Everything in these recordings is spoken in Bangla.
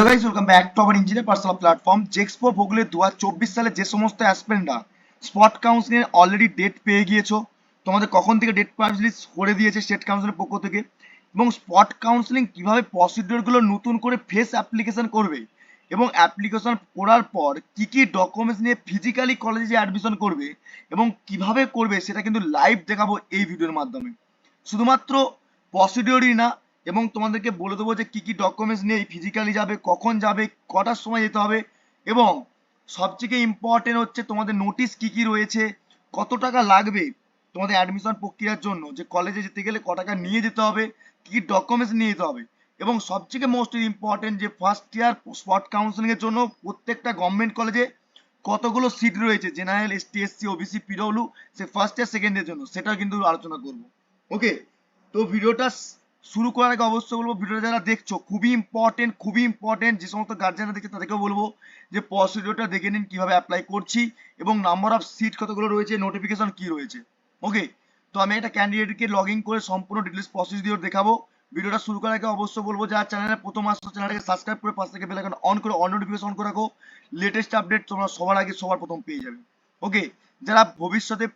Hello guys welcome back to our engineer personal platform JEXPO Bhogle দু সালে যে সমস্ত অ্যাসপেন্ডরা স্পট কাউন্সিলিং অলরেডি ডেট পেয়ে গিয়েছো, তোমাদের কখন থেকে ডেট পাবলিশ করে দিয়েছে স্টেট কাউন্সিলের পক্ষ থেকে, এবং স্পট কাউন্সিলিং কীভাবে প্রসিডিওরগুলো নতুন করে ফেস অ্যাপ্লিকেশন করবে, এবং অ্যাপ্লিকেশন করার পর কি কি ডকুমেন্টস নিয়ে ফিজিক্যালি কলেজে অ্যাডমিশন করবে, এবং কীভাবে করবে, সেটা কিন্তু লাইভ দেখাবো এই ভিডিওর মাধ্যমে। শুধুমাত্র প্রসিডিওরই না এবং তোমাদেরকে বলে দেবো যে কি কি ডকুমেন্টস নিয়ে ফিজিক্যালি যাবে, কখন যাবে, কটার সময় যেতে হবে এবং সবথেকে ইম্পর্টেন্ট হচ্ছে তোমাদের নোটিশ কি কি রয়েছে, কত টাকা লাগবে তোমাদের অ্যাডমিশন প্রক্রিয়ার জন্য, যে কলেজে যেতে গেলে ক টাকা নিয়ে যেতে হবে, কি কি ডকুমেন্টস নিয়ে যেতে হবে এবং সবথেকে মোস্ট ইম্পর্টেন্ট যে ফার্স্ট ইয়ার স্পট কাউন্সিলিং এর জন্য প্রত্যেকটা গভর্নমেন্ট কলেজে কতগুলো সিট রয়েছে general S T ST SC OBC PW সে ফার্স্ট ইয়ার সেকেন্ড ইয়ার জন্য, সেটাও কিন্তু আলোচনা করব। ওকে তো ভিডিওটা শুরু করার আগে অবশ্যই বলব, ভিডিওটা যারা দেখছ, খুবই ইম্পর্টেন্ট খুবই ইম্পর্টেন্ট যে সমস্ত গার্জেনরা দেখছে তাদেরকেও বলব যে প্রসিডিওরটা দেখে নিন, কীভাবে অ্যাপ্লাই করছি এবং নাম্বার অফ সিট কতগুলো রয়েছে নোটিফিকেশন কি রয়েছে। ওকে তো আমি একটা ক্যান্ডিডেটকে লগ ইন করে সম্পূর্ণ ডিটেলস প্রসিডিওর দেখাবো। ভিডিওটা শুরু করার আগে অবশ্যই বলব, যারা চ্যানেলে প্রথম আসছো চ্যানেলটাকে সাবস্ক্রাইব করে পাশ থেকে বেল আইকন অন করে অন নোটিফিকেশন করে রাখো। লেটেস্ট আপডেট তোমরা সবার আগে সবার প্রথম পেয়ে যাবে। ওকে যারা ভবিষ্যতে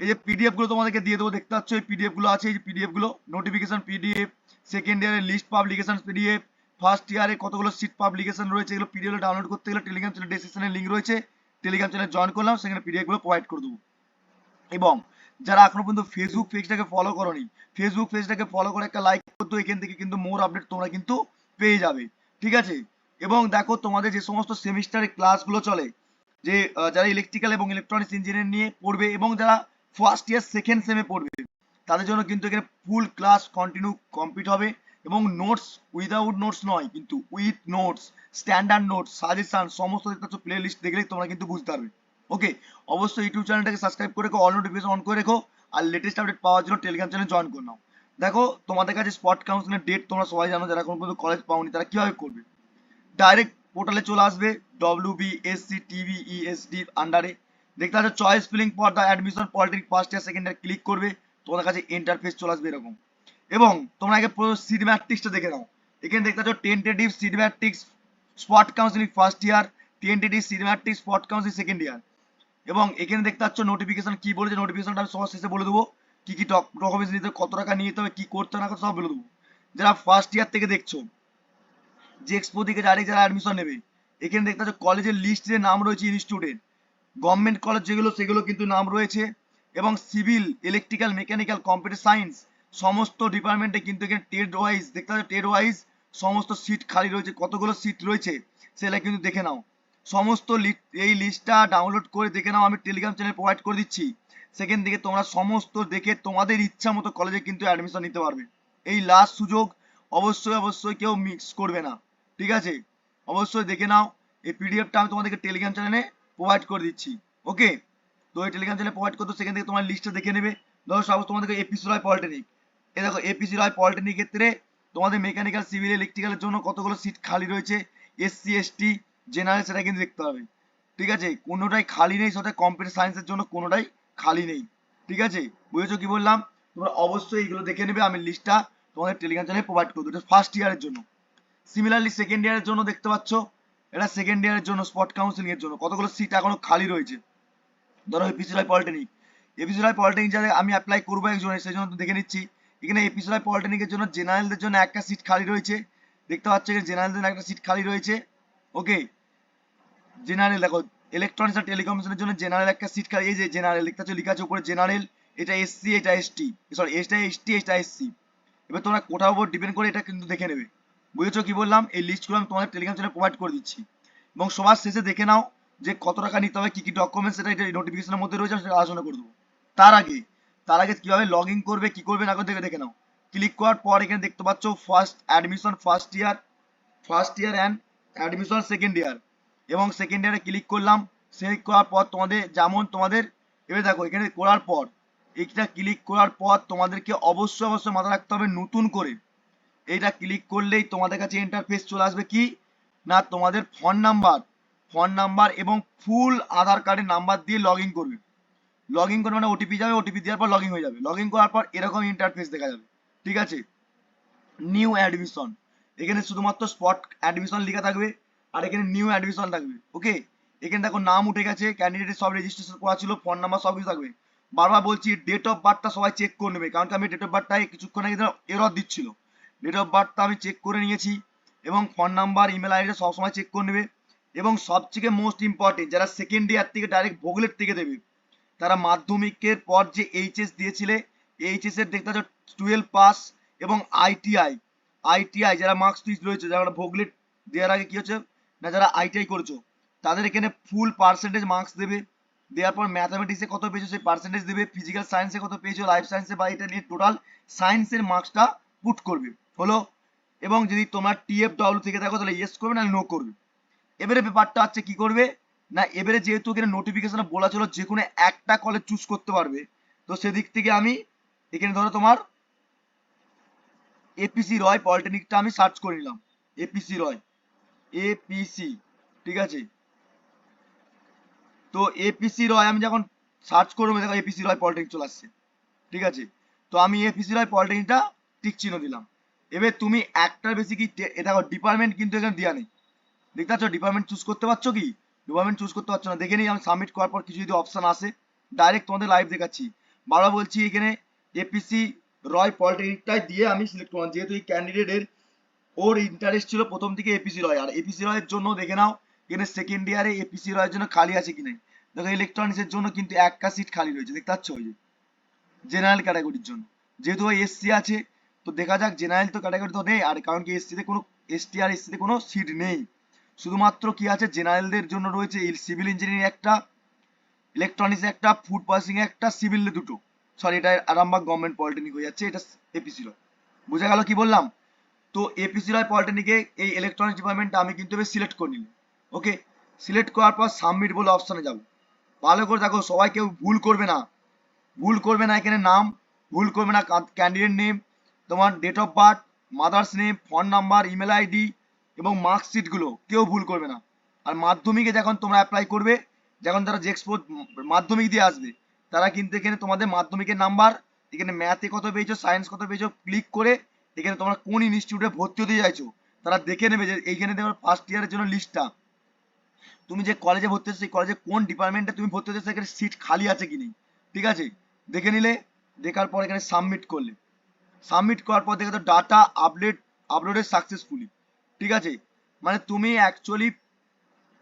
এই যে পিডিএফগুলো তোমাদেরকে দিয়ে দেবো, দেখতে পাচ্ছ এই পিডিএফগুলো আছে, এই পিডিএফগুলো নোটিফিকেশন পিডিএফ সেকেন্ড ইয়ারের লিস্ট পাবলিকেশন পিডিএফ ফার্স্ট ইয়ারে কতগুলো সিট পাবলিকেশন রয়েছে, এগুলো পিডিএফ ডাউনলোড করতে গেলে টেলিগ্রাম চ্যানেল ডেসক্রিপশনে লিঙ্ক রয়েছে টেলিগ্রাম চ্যানেল জয়েন করলাম, সেখানে পিডিএফগুলো প্রোভাইড করে দেবো। এবং যারা এখনও পর্যন্ত ফেসবুক পেজটাকে ফলো করোনি ফেসবুক পেজটাকে ফলো করে একটা লাইক করতো এখান থেকে কিন্তু মোর আপডেট তোমরা কিন্তু পেয়ে যাবে। ঠিক আছে? এবং দেখো তোমাদের যে সমস্ত সেমিস্টারে ক্লাসগুলো চলে, যে যারা ইলেকট্রিক্যাল এবং ইলেকট্রনিক্স ইঞ্জিনিয়ার নিয়ে পড়বে এবং যারা ফার্স্ট ইয়ার সেকেন্ড সেমে পড়বে। তাদের জন্য কিন্তু এখানে ফুল ক্লাস কন্টিনিউ কমপ্লিট হবে এবং নোটস উইদাউট নোটস নয়, কিন্তু with notes standard notes suggestion সমস্ত প্লে লিস্ট দেখলেই তোমরা কিন্তু বুঝতে পারবে। ওকে অবশ্যই ইউটিউব চ্যানেলটাকে সাবস্ক্রাইব করে রেখো অল নোটিফিকেশন অন করে রেখো, আর লেটেস্ট আপডেট পাওয়ার জন্য টেলিগ্রাম চ্যানেল জয়েন করে নাও। দেখো, তোমাদের কাছে স্পট কাউন্সিলের ডেট তোমরা সবাই জানো, যারা এখন পর্যন্ত কলেজ পাওনি, তারা কীভাবে করবে? ডাইরেক্ট পোর্টালে চলে আসবে W B S C TV ESD আন্ডারে দেখতে পাচ্ছ choice filling for the admission polytechnic first year second year click করবে, তোমাদের কাছে ইন্টারফেস চলে আসবে এরকম। এবং তোমরা আগে পুরো সিট ম্যাট্রিক্সটা দেখে নাও। এখানে দেখতে পাচ্ছ tentative seat matrix spot counselling first year tentative seat matrix spot counselling second year এবং এখানে দেখতে পাচ্ছ নোটিফিকেশন কি বলেছে নোটিফিকেশনটা আমি সবার শেষে বলে দেবো। কি কি ডকুমেন্টস নিতে কত টাকা নিয়ে যেতে হবে, কি করতে না সব বলে দেবো। যারা ফার্স্ট ইয়ার থেকে দেখছ, যে এক্সপো থেকে ডাইরেক্ট যারা অ্যাডমিশন নেবে, এখানে দেখতে পাচ্ছ কলেজের লিস্টে নাম রয়েছে ইনস্টিটিউটের গভর্নমেন্ট কলেজ যেগুলো, সেগুলো কিন্তু নাম রয়েছে। এবং civil, electrical, mechanical, computer science সমস্ত ডিপার্টমেন্টে কিন্তু এখানে টেড ওয়াইজ দেখতে পাচ্ছ টেড ওয়াইজ সমস্ত সিট খালি রয়েছে, কতগুলো সিট রয়েছে সেটা কিন্তু দেখে নাও। সমস্ত এই লিস্টটা ডাউনলোড করে দেখে নাও, আমি টেলিগ্রাম চ্যানেল প্রোভাইড করে দিচ্ছি। সেখান থেকে তোমরা সমস্ত দেখে তোমাদের ইচ্ছা মতো কলেজে কিন্তু অ্যাডমিশন নিতে পারবে। এই লাস্ট সুযোগ অবশ্যই অবশ্যই কেউ মিক্স করবে না। ঠিক আছে? অবশ্যই দেখে নাও। এই পিডিএফটা আমি তোমাদেরকে টেলিগ্রাম চ্যানেলে প্রোভাইড করে দিচ্ছি। ওকে তো এই টেলিগ্রাম চ্যানেলে প্রোভাইড করতে সেখান থেকে তোমার লিস্টটা দেখে নেবে। ধরো সব তোমাদেরকে এপিসি রয় পলিটেকনিক এ দেখো এপিসি রয় পলিটেকনিক ক্ষেত্রে তোমাদের মেকানিক্যাল সিভিল ইলেকট্রিক্যালের জন্য কতগুলো সিট খালি রয়েছে? এসসি এসটি জেনারেল সেটা কিন্তু দেখতে হবে। ঠিক আছে? কোনোটাই খালি নেই, সেটা কম্পিউটার সায়েন্সের জন্য কোনোটাই খালি নেই। ঠিক আছে? বুঝেছ কি বললাম? তোমরা অবশ্যই এগুলো দেখে নেবে, আমি লিস্টটা তোমাদের টেলিগ্রাম চ্যানেলে প্রোভাইড করব এটা ফার্স্ট ইয়ারের জন্য। সিমিলারলি সেকেন্ড ইয়ারের জন্য দেখতে পাচ্ছ এটা সেকেন্ড ইয়ারের জন্য স্পট কাউন্সিলিং এর জন্য। কতগুলো সিট এখনও খালি রয়েছে? ধরো এপিসিআই পলিটেকনিক এপিসিআই পলিটেকনিক যাতে আমি অ্যাপ্লাই করব একজনের সেই জন্য দেখে নিচ্ছি। এখানে এপিসিআই পলিটেকনিকের জন্য জেনারেলদের জন্য একটা সিট খালি রয়েছে। দেখতে পাচ্ছ এখানে জেনারেলদের জন্য একটা সিট খালি রয়েছে। ওকে জেনারেল দেখো ইলেকট্রনিক্স আর টেলিকমিউনিকেশনের জন্য জেনারেল একটা সিট খালি, এই যে জেনারেল দেখতে পাচ্ছ, লেখা আছে উপরে জেনারেল এটা এসসি এটা এসটি সরি এটা এসটি এটা এসসি এবার তোমরা কোথাও উপর ডিপেন্ড করে এটা কিন্তু দেখে নেবে। বুঝেছ কি বললাম? এই লিস্টগুলো আমি তোমাদের টেলিগ্রাম চ্যানেলে প্রোভাইড করে দিচ্ছি। এবং সবার শেষে দেখে নাও যে কত টাকা নিতে হবে, কি কি ডকুমেন্টস সেটা এটা নোটিফিকেশনের মধ্যে রয়েছে সেটা আলোচনা করে দেবো। তার আগে তার আগে কীভাবে লগ ইন করবে, কি করবে, না করবে দেখে দেখে নাও। ক্লিক করার পর এখানে দেখতে পাচ্ছ first admission first year first year and admission second year এবং সেকেন্ড ইয়ারে ক্লিক করলাম সিলেক্ট করার পর তোমাদের যেমন তোমাদের, এবার দেখো এখানে করার পর, এইটা ক্লিক করার পর তোমাদেরকে অবশ্যই অবশ্যই মাথায় রাখতে হবে নতুন করে। এইটা ক্লিক করলেই তোমাদের কাছে ইন্টারফেস চলে আসবে কি? না, তোমাদের ফোন নাম্বার ফোন নাম্বার এবং ফুল আধার কার্ডের নাম্বার দিয়ে লগ ইন করবে। লগ ইন করবে মানে ওটিপি যাবে ওটিপি দেওয়ার পর লগ ইন হয়ে যাবে। লগ ইন করার পর এরকম ইন্টারফেস দেখা যাবে। ঠিক আছে? নিউ অ্যাডমিশন এখানে শুধুমাত্র স্পট অ্যাডমিশন লেখা থাকবে আর এখানে নিউ অ্যাডমিশন থাকবে। ওকে এখানে দেখো নাম উঠে গেছে ক্যান্ডিডেটের সব রেজিস্ট্রেশন করা ছিল ফোন নাম্বার সব কিছু থাকবে। বারবার বলছি ডেট অফ বার্থটা সবাই চেক করে নেবে, কারণ কি আমি ডেট অফ বার্থটাই কিছুক্ষণ আগে এরর দিচ্ছিল। ডেট অফ বার্থটা আমি চেক করে নিয়েছি এবং ফোন নাম্বার ইমেল আইডিটা সবসময় চেক করে নেবে এবং সবথেকে মোস্ট ইম্পর্টেন্ট যারা সেকেন্ড ইয়ার থেকে ডাইরেক্ট ভোগলের থেকে দেবে, তারা মাধ্যমিকের পর যে এইচএস দিয়েছিলে এইচএস এর দেখতে টুয়েলভ পাস এবং আইটিআই আইটিআই যারা মার্কস লিস্ট রয়েছে, যারা ভোগলেট দেওয়ার আগে কি হচ্ছে, না যারা আইটিআই করেছ, তাদের এখানে ফুল পার্সেন্টেজ মার্কস দেবে, দেওয়ার পর ম্যাথামেটিক্সে কত পেয়েছ সেই পার্সেন্টেজ দেবে ফিজিক্যাল সায়েন্সে কত পেয়েছ লাইফ সায়েন্সে বা এটা নিয়ে টোটাল সায়েন্সের মার্কসটা পুট করবে। হলো, এবং যদি তোমার টিএফ ডাব্লিউ থেকে থাকো, তাহলে ইয়েস করবে না নো করবে। এবারে ব্যাপারটা হচ্ছে কি করবে, না, এবারে যেহেতু এখানে নোটিফিকেশনে বলা ছিল যে কোনো একটা কলেজ চুজ করতে পারবে, তো সেদিক থেকে আমি এখানে ধরো তোমার এপিসি রয় পলিটেকনিকটা আমি সার্চ করে নিলাম। এপিসি রয় এপিসি ঠিক আছে? তো এপিসি রয় আমি যখন সার্চ করব, দেখো এপিসি রয় পলিটেকনিক চলে আসছে, ঠিক আছে? তো আমি এপিসি রয় পলিটেকনিকটা টিক চিহ্ন দিলাম। এবার তুমি একটার বেশি কি দেখো ডিপার্টমেন্ট কিন্তু এখানে দেওয়া নেই। দেখতে পাচ্ছ ডিপার্টমেন্ট চুজ করতে পারছ কি? ডিপার্টমেন্ট চুজ করতে পারছ না। দেখে নিই, আমি সাবমিট করার পর কিছু যদি অপশন আসে ডাইরেক্ট তোমাদের লাইভ দেখাচ্ছি। বারো বলছি, এখানে এপিসি রয় পলিটেকনিকটাই দিয়ে আমি সিলেক্ট করলাম। যেহেতু এই ক্যান্ডিডেটের ওর ইন্টারেস্ট ছিল প্রথম থেকে এপিসি রয় আর এপিসি রয়ের জন্য দেখে নাও, এখানে সেকেন্ড ইয়ারে এপিসি রয়ের জন্য খালি আছে কি নাই? দেখো ইলেকট্রনিক্স এর জন্য কিন্তু একটা সিট খালি রয়েছে। দেখতে পাচ্ছ ওই যে জেনারেল ক্যাটাগরির জন্য। যেহেতু ওই এসসি আছে তো দেখা যাক জেনারেল তো ক্যাটাগরি তো নেই, আর কারণ কি এসসিতে কোনো এসটি আর এসসিতে কোনো সিট নেই। শুধুমাত্র কি আছে? জেনারেলদের জন্য রয়েছে সিভিল ইঞ্জিনিয়ারিং একটা ইলেকট্রনিক্স একটা ফুড প্রসেসিং একটা সিভিল দুটো। সরি এটা আরামবাগ গভর্নমেন্ট পলিটেকনিক হয়ে যাচ্ছে, এটা এপিসি রয়। বোঝা গেল কি বললাম? তো এপিসি রয় পলিটেকনিকে এই ইলেকট্রনিক্স ডিপার্টমেন্টটা আমি কিন্তু সিলেক্ট করে নিলাম। ওকে সিলেক্ট করার পর সাবমিট বলে অপশানে যাব। ভালো করে দেখো, সবাই কেউ ভুল করবে না। ভুল করবে না এখানে নাম, ভুল করবে না ক্যান্ডিডেট নেম তোমার date of birth mother's name phone number email ID এবং মার্কশিটগুলো কেউ ভুল করবে না। আর মাধ্যমিকে যখন তোমরা অ্যাপ্লাই করবে, যখন তারা জেক্সপো মাধ্যমিক দিয়ে আসবে, তারা কিন্তু এখানে তোমাদের মাধ্যমিকের নাম্বার এখানে ম্যাথে কত পেয়েছ সায়েন্স কত পেয়েছ ক্লিক করে এখানে তোমরা কোন ইনস্টিটিউটে ভর্তি হতে চাইছো, তারা দেখে নেবে যে এইখানে তোমার ফার্স্ট ইয়ারের জন্য লিস্টটা তুমি যে কলেজে ভর্তি হচ্ছে, সেই কলেজে কোন ডিপার্টমেন্টে তুমি ভর্তি হতে সেখানে সিট খালি আছে কি নেই। ঠিক আছে? দেখে নিলে, দেখার পর এখানে সাবমিট করলে। সাবমিট করার পর দেখে তো ডাটা আপডেট আপলোডেড সাকসেসফুলি ঠিক আছে? মানে তুমি অ্যাকচুয়ালি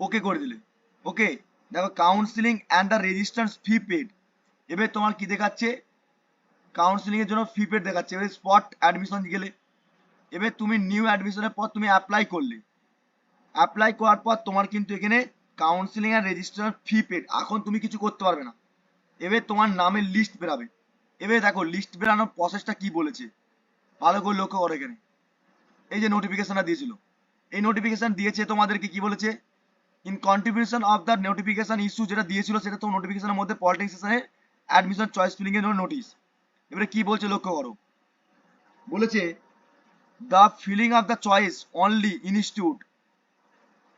ওকে করে দিলে ওকে দেখো counselling and the registration fee paid এবার তোমার কি দেখাচ্ছে? কাউন্সিলিং এর জন্য ফি পেড দেখাচ্ছে। এবার স্পট অ্যাডমিশন গেলে, এবার তুমি নিউ অ্যাডমিশনের পর তুমি অ্যাপ্লাই করলে। অ্যাপ্লাই করার পর তোমার কিন্তু এখানে কাউন্সিলিং আর রেজিস্ট্রেশন ফি পেড এখন তুমি কিছু করতে পারবে না। এবার তোমার নামের লিস্ট বেরাবে। এবার দেখো লিস্ট বেরানোর প্রসেসটা কি বলেছে? ভালো করে লক্ষ্য করো এখানে। এই যে নোটিফিকেশনটা দিয়েছিল। এই নোটিফিকেশন দিয়েছে তোমাদেরকে কি বলেছে? In contribution of the notification issue যেটা দিয়েছিল, সেটা তো নোটিফিকেশনের মধ্যে পলিটিক্স সেশনে অ্যাডমিশন চয়েস ফিলিং এর নোটিশ এবারে কি বলছে লক্ষ্য করো। বলেছে the filling of the choice only institute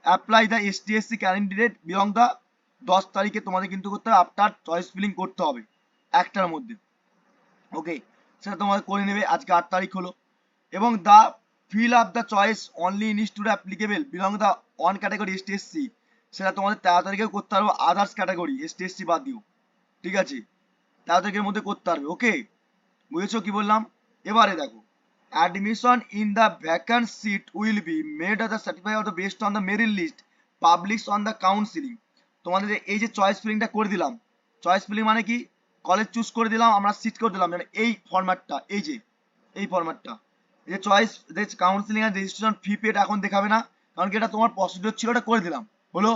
apply the ST SC candidate belong the দশ তারিখে তোমাদের কিন্তু করতে হবে। আফটার চয়েস ফিলিং করতে হবে। একটার মধ্যে। ওকে, সেটা তোমাদের করে নেবে, আজকে আট তারিখ হলো। এবং the fill up the choice only in institute applicable belong the on category ST SC সেটা তোমাদের তেরো তারিখেও করতে পারবে আদার্স ক্যাটাগরি এসটিএসসি বাদ দিও। ঠিক আছে? তেরো তারিখের মধ্যে করতে পারবে, ওকে? বুঝেছ কি বললাম? এবারে দেখো admission in the vacant seat will be made as the certify of the best on the merit list published on the counselling তোমাদের এই যে চয়েস ফিলিংটা করে দিলাম চয়েস ফিলিং মানে কি? কলেজ চুজ করে দিলাম, আমরা সিট করে দিলাম। মানে এই ফরম্যাটটা এই যে, এই ফরম্যাটটা যে চয়েস কাউন্সিলিং আর রেজিস্ট্রেশন ফি পেড এখন দেখাবে না, কারণ কি এটা তোমার প্রসিডিওর ছিল, এটা করে দিলাম। হলো,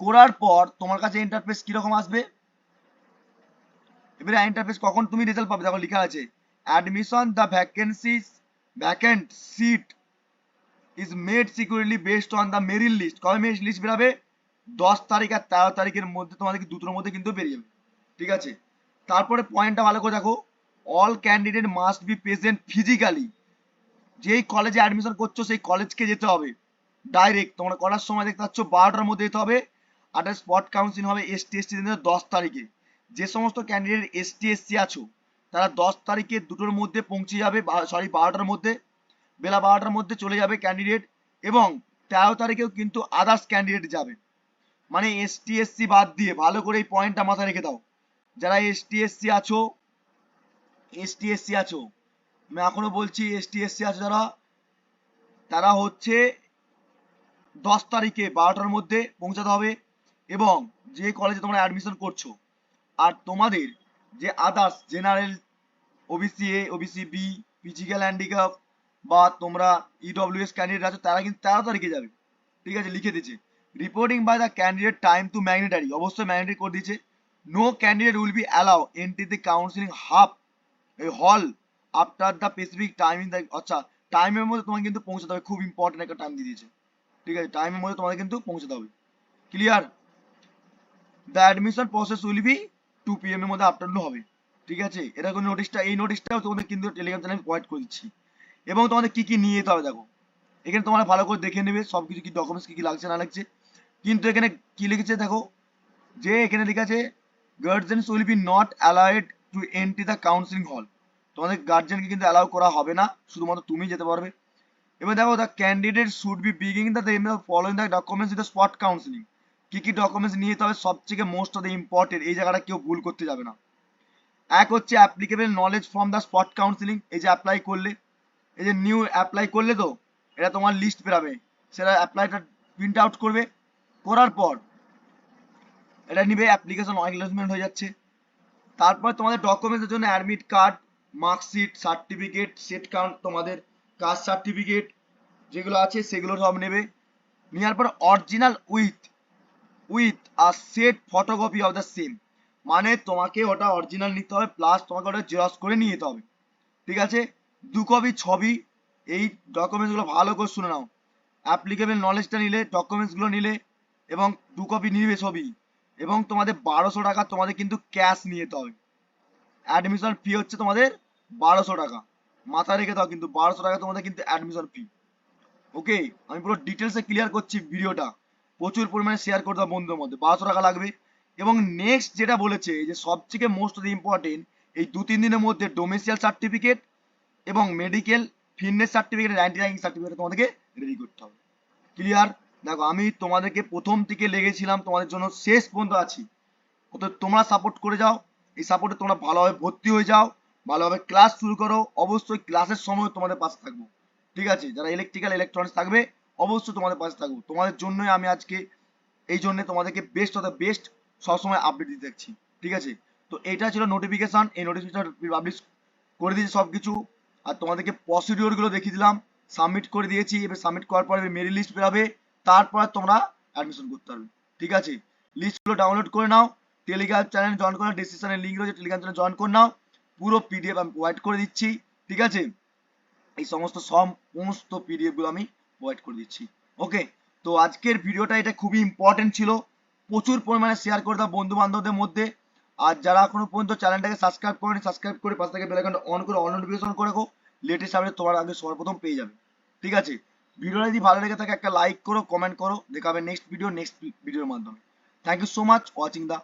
করার পর তোমার কাছে ইন্টারফেস কীরকম আসবে? এবারে ইন্টারফেস কখন তুমি রেজাল্ট পাবে? দেখো লেখা আছে admission the vacancies vacant seat is made securely based on the merit list কবে মেরিট লিস্ট বেরাবে? দশ তারিখ আর তেরো তারিখের মধ্যে তোমাদেরকে দুটোর মধ্যে কিন্তু বেরিয়ে যাবে। ঠিক আছে? তারপরে পয়েন্টটা ভালো করে দেখো। All candidate must be present physically যেই কলেজে অ্যাডমিশন করছ, সেই কলেজকে যেতে হবে। ডাইরেক্ট তোমরা করার সময় দেখতে পাচ্ছ? বারোটার মধ্যে যেতে হবে। আর স্পট কাউন্সিল হবে এসটি এসটি দশ তারিখে। যে সমস্ত candidate S T ST SC আছো, তারা দশ তারিখে দুটোর মধ্যে পৌঁছে যাবে সরি বারোটার মধ্যে। বেলা বারোটার মধ্যে চলে যাবে ক্যান্ডিডেট এবং তেরো তারিখেও কিন্তু আদার্স ক্যান্ডিডেট যাবে। মানে এস টি এসসি বাদ দিয়ে ভালো করে এই পয়েন্টটা মাথায় রেখে দাও। যারা এস টি এসসি আছো এস টি এসসি আছো, আমি এখনও বলছি এস টি এসসি আছো যারা, তারা হচ্ছে দশ তারিখে বারোটার মধ্যে পৌঁছাতে হবে এবং যে কলেজে তোমরা অ্যাডমিশন করছ আর তোমাদের যে others general OBC A OBC B physical handicap বা তোমরা E ইডব্লিউএস ক্যান্ডিডেট আছো, তারা কিন্তু তেরো তারিখে যাবে। ঠিক আছে, লিখে দিয়েছে। Reporting by the candidate time to mandatory অবশ্যই ম্যাগনেটারি করে দিয়েছে। No candidate will be allow entry the counselling half এই hall after the specific time in the আচ্ছা টাইমের মধ্যে তোমাকে কিন্তু পৌঁছাতে হবে। খুব ইম্পর্টেন্ট একটা টাইম দিয়ে দিয়েছে। ঠিক আছে? টাইমের মধ্যে তোমাদের কিন্তু পৌঁছাতে হবে। Clear the admission process will be two P M এর মধ্যে আফটারনুন হবে। ঠিক আছে? এটা কোনো নোটিশটা এই নোটিশটাও তোমাদের কিন্তু টেলিগ্রাম চ্যানেলে প্রোভাইড করে দিচ্ছি। এবং তোমাদের কি কি নিয়ে যেতে হবে দেখো। এখানে তোমরা ভালো করে দেখে নেবে সব কিছু কি ডকুমেন্টস কি কি লাগছে না লাগছে। কিন্তু এখানে কি লিখেছে দেখো? যে এখানে লেখা আছে guardians will be not allowed to entry the counselling hall তোমাদের গার্জেনকে কিন্তু অ্যালাউ করা হবে না, শুধুমাত্র তুমি যেতে পারবে। এবার দেখো the candidate should be বিগিং the following the documents in the spot counselling কি কি ডকুমেন্টস নিয়ে যেতে হবে, সবথেকে মোস্ট অফ দ্য ইম্পর্টেন্ট এই জায়গাটা কেউ ভুল করতে যাবে না। এক হচ্ছে applicable knowledge from the spot counselling এই যে অ্যাপ্লাই করলে। এই যে নিউ অ্যাপ্লাই করলে তো, এটা তোমার লিস্ট বেরাবে। সেটা অ্যাপ্লাইটা প্রিন্ট আউট করবে। করার পর এটা নিবে অ্যাপ্লিকেশন অ্যাকনোলেজমেন্ট হয়ে যাচ্ছে। তারপর তোমাদের ডকুমেন্টসের জন্য admit card marksheet certificate set count তোমাদের কাস্ট সার্টিফিকেট যেগুলো আছে সেগুলো সব নেবে। নেওয়ার পর original with with R set photocopy of the same মানে তোমাকে ওটা অরিজিনাল নিতে হবে প্লাস তোমাকে ওটা জেরক্স করে নিয়ে যেতে হবে। ঠিক আছে? দু কপি ছবি, এই ডকুমেন্টসগুলো ভালো করে শুনে নাও। অ্যাপ্লিকেবল নলেজটা নিলে ডকুমেন্টসগুলো নিলে, এবং দু কপি নিবে ছবি। এবং তোমাদের বারোশো টাকা তোমাদের কিন্তু ক্যাশ নিয়ে যেতে হবে। অ্যাডমিশন ফি হচ্ছে তোমাদের বারোশো টাকা। মাথায় রেখে দাও কিন্তু, বারোশো টাকা তোমাদের কিন্তু অ্যাডমিশন ফি ওকে আমি পুরো ডিটেলসে ক্লিয়ার করছি ভিডিওটা। প্রচুর পরিমাণে শেয়ার করে দাও বন্ধুদের মধ্যে। বারোশো টাকা লাগবে। এবং নেক্সট যেটা বলেছে যে সবথেকে মোস্ট অফ ইম্পর্টেন্ট এই দু তিন দিনের মধ্যে ডোমেসিয়াল সার্টিফিকেট এবং medical fitness certificate nine certificate তোমাদেরকে রেডি করতে হবে। ক্লিয়ার দেখো, আমি তোমাদেরকে প্রথম থেকে লেগেছিলাম, তোমাদের জন্য শেষ পর্যন্ত আছি। অতএব তোমরা সাপোর্ট করে যাও, এই সাপোর্টে তোমরা ভালোভাবে ভর্তি হয়ে যাও, ভালোভাবে ক্লাস শুরু করো, অবশ্যই ক্লাসের সময় তোমাদের পাশে থাকব। ঠিক আছে? যারা ইলেকট্রিক্যাল ইলেকট্রনিক্স থাকবে, অবশ্যই তোমাদের পাশে থাকব। তোমাদের জন্যই আমি আজকে এই জন্য তোমাদেরকে বেস্ট অফ দ্য বেস্ট সবসময় আপডেট দিতে দেখছি। ঠিক আছে? তো এটা ছিল নোটিফিকেশান এই নোটিফিকেশান পাবলিশ করে দিয়েছি সব কিছু আর তোমাদেরকে প্রসিডিওরগুলো দেখিয়ে দিলাম সাবমিট করে দিয়েছি। এবার সাবমিট করার পরে মেরিট লিস্ট বেরাবে। তারপর তোমরা অ্যাডমিশন করতে পারবে। ঠিক আছে? লিস্টগুলো ডাউনলোড করে নাও টেলিগ্রাম চ্যানেল জয়েন করে ডিসক্রিপশনে লিঙ্ক রয়েছে টেলিগ্রাম চ্যানেল জয়েন করে নাও, পুরো পিডিএফ আমি প্রোভাইড করে দিচ্ছি, ঠিক আছে? এই সমস্ত সমস্ত পিডিএফগুলো আমি প্রোভাইড করে দিচ্ছি। ওকে তো আজকের ভিডিওটা এটা খুবই ইম্পর্টেন্ট ছিল। প্রচুর পরিমাণে শেয়ার করে দাও বন্ধু বান্ধবদের মধ্যে। আর যারা এখনও পর্যন্ত চ্যানেলটাকে সাবস্ক্রাইব করেনি সাবস্ক্রাইব করে পাশে থেকে বেল আইকনটা অন করে অন নোটিফিকেশন করে রাখো। লেটেস্ট আপডেট তোমার আগে সর্বপ্রথম পেয়ে যাবে। ঠিক আছে? ভিডিওটা যদি ভালো লেগে থাকে একটা লাইক করো কমেন্ট করো দেখাবে নেক্সট ভিডিও নেক্সট ভিডিওর মাধ্যমে। Thank you so much watching the